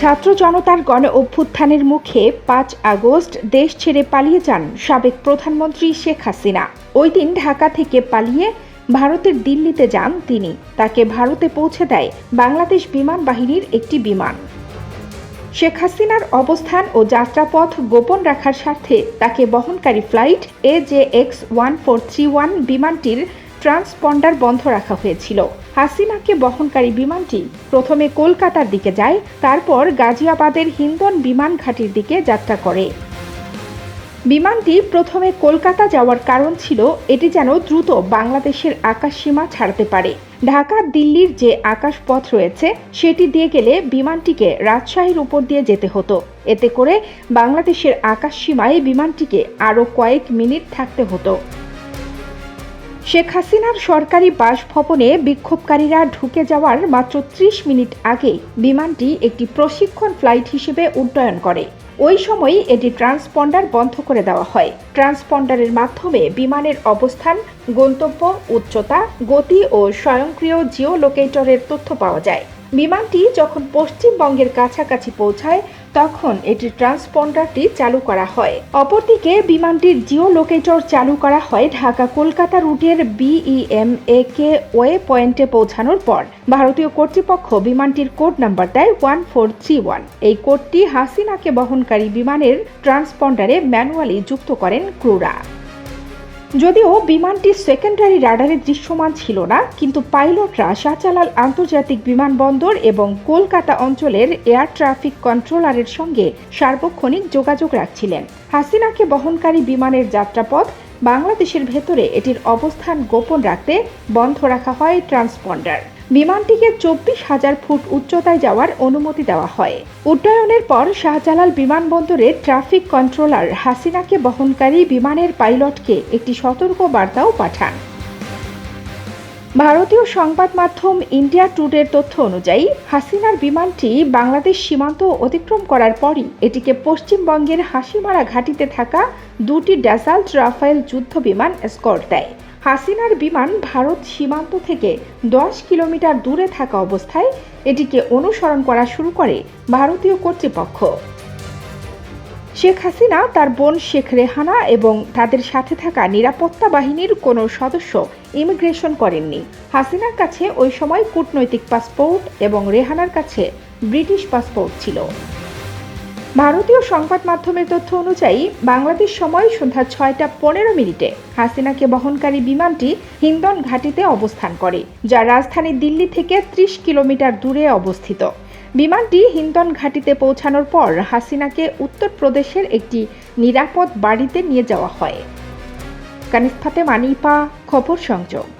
ছাত্র জনতার গণ অভ্যুত্থানের মুখে পাঁচ আগস্ট দেশ ছেড়ে পালিয়ে যান সাবেক প্রধানমন্ত্রী শেখ হাসিনা। ওই দিন ঢাকা থেকে পালিয়ে ভারতের দিল্লিতে যান তিনি। তাকে ভারতে পৌঁছে দেয় বাংলাদেশ বিমান বাহিনীর একটি বিমান। শেখ হাসিনার অবস্থান ও যাত্রাপথ গোপন রাখার স্বার্থে তাকে বহনকারী flight A J X one four three one বিমানটির ট্রান্সপন্ডার বন্ধ রাখা হয়েছিল। হাসিনাকে বহনকারী বিমানটি প্রথমে কলকাতার দিকে যায়, তারপর গাজিয়াবাদের হিন্দন বিমান ঘাটির দিকে যাত্রা করে। বিমানটি প্রথমে কলকাতা যাওয়ার কারণ ছিল, এটি যেন দ্রুত বাংলাদেশের আকাশসীমা ছাড়তে পারে। ঢাকা, দিল্লির যে আকাশপথ রয়েছে, সেটি দিয়ে গেলে বিমানটিকে রাজশাহীর উপর দিয়ে যেতে হতো। এতে করে বাংলাদেশের আকাশসীমায় বিমানটিকে আরও কয়েক মিনিট থাকতে হতো। শেখ হাসিনার সরকারি বাসভবনে বিক্ষোভকারীরা ঢুকে যাওয়ার মাত্র ত্রিশ মিনিট আগে বিমানটি একটি প্রশিক্ষণ ফ্লাইট হিসেবে উড্ডয়ন করে। ওই সময় এটি ট্রান্সপন্ডার বন্ধ করে দেওয়া হয়। ট্রান্সপন্ডারের মাধ্যমে বিমানের অবস্থান, গন্তব্য, উচ্চতা, গতি ও স্বয়ংক্রিয় জিও লোকেটরের তথ্য পাওয়া যায়। বিমানটি যখন পশ্চিমবঙ্গের কাছাকাছি পৌঁছায়, তখন এটির ট্রান্সপন্ডারটি চালু করা হয়। অপরদিকে, বিমানটির জিও লোকেটর চালু করা হয় ঢাকা কলকাতা রুটের বিইএম এ কে ওয়ে পয়েন্টে পৌঁছানোর পর। ভারতীয় কর্তৃপক্ষ বিমানটির কোড নাম্বার দেয় ওয়ান ফোর থ্রি ওয়ান। এই কোডটি হাসিনাকে বহনকারী বিমানের ট্রান্সপন্ডারে ম্যানুয়ালি যুক্ত করেন ক্রুরা। যদিও বিমানটি সেকেন্ডারি রাডারে দৃশ্যমান ছিল না, কিন্তু পাইলটরা শাহজালাল আন্তর্জাতিক বিমানবন্দর এবং কলকাতা অঞ্চলের এয়ার ট্রাফিক কন্ট্রোলারের সঙ্গে সার্বক্ষণিক যোগাযোগ রাখছিলেন। হাসিনাকে বহনকারী বিমানের যাত্রাপথ বাংলাদেশের ভেতরে এটির অবস্থান গোপন রাখতে বন্ধ রাখা হয় ট্রান্সপন্ডার। বিমানটিকে চব্বিশ হাজার ফুট উচ্চতায় যাওয়ার অনুমতি দেওয়া হয়। উড্ডয়নের পর শাহজালাল বিমানবন্দরে ট্রাফিক কন্ট্রোলার হাসিনাকে বহনকারী বিমানের পাইলটকে একটি সতর্ক বার্তাও পাঠান। ভারতীয় সংবাদ মাধ্যম ইন্ডিয়া টুডের তথ্য অনুযায়ী, হাসিনার বিমানটি বাংলাদেশ সীমান্ত অতিক্রম করার পরই এটিকে পশ্চিমবঙ্গের হাসিমারা ঘাটিতে থাকা দুটি ড্যাসাল্ট রাফায়েল যুদ্ধ বিমান স্কট দেয়। হাসিনার বিমান ভারত সীমান্ত থেকে দশ কিলোমিটার দূরে থাকা অবস্থায় এটিকে অনুসরণ করা শুরু করে ভারতীয় কর্তৃপক্ষ। শেখ হাসিনা, তার বোন শেখ রেহানা এবং তাদের সাথে থাকা নিরাপত্তা বাহিনীর কোনো সদস্য ইমিগ্রেশন করেননি। হাসিনার কাছে ওই সময় কূটনৈতিক পাসপোর্ট এবং রেহানার কাছে ব্রিটিশ পাসপোর্ট ছিল। ভারতীয় সংবাদ মাধ্যমের তথ্য অনুযায়ী, বাংলাদেশ সময় সন্ধ্যা ছয়টা পনেরো মিনিটে হাসিনাকে বহনকারী বিমানটি হিন্দন ঘাটিতে অবস্থান করে, যা রাজধানী দিল্লি থেকে ত্রিশ কিলোমিটার দূরে অবস্থিত। বিমানটি হিন্দন ঘাটিতে পৌঁছানোর পর হাসিনাকে উত্তরপ্রদেশের একটি নিরাপদ বাড়িতে নিয়ে যাওয়া হয়। কানিস্থাতে মানিপা, খবর সংযোগ।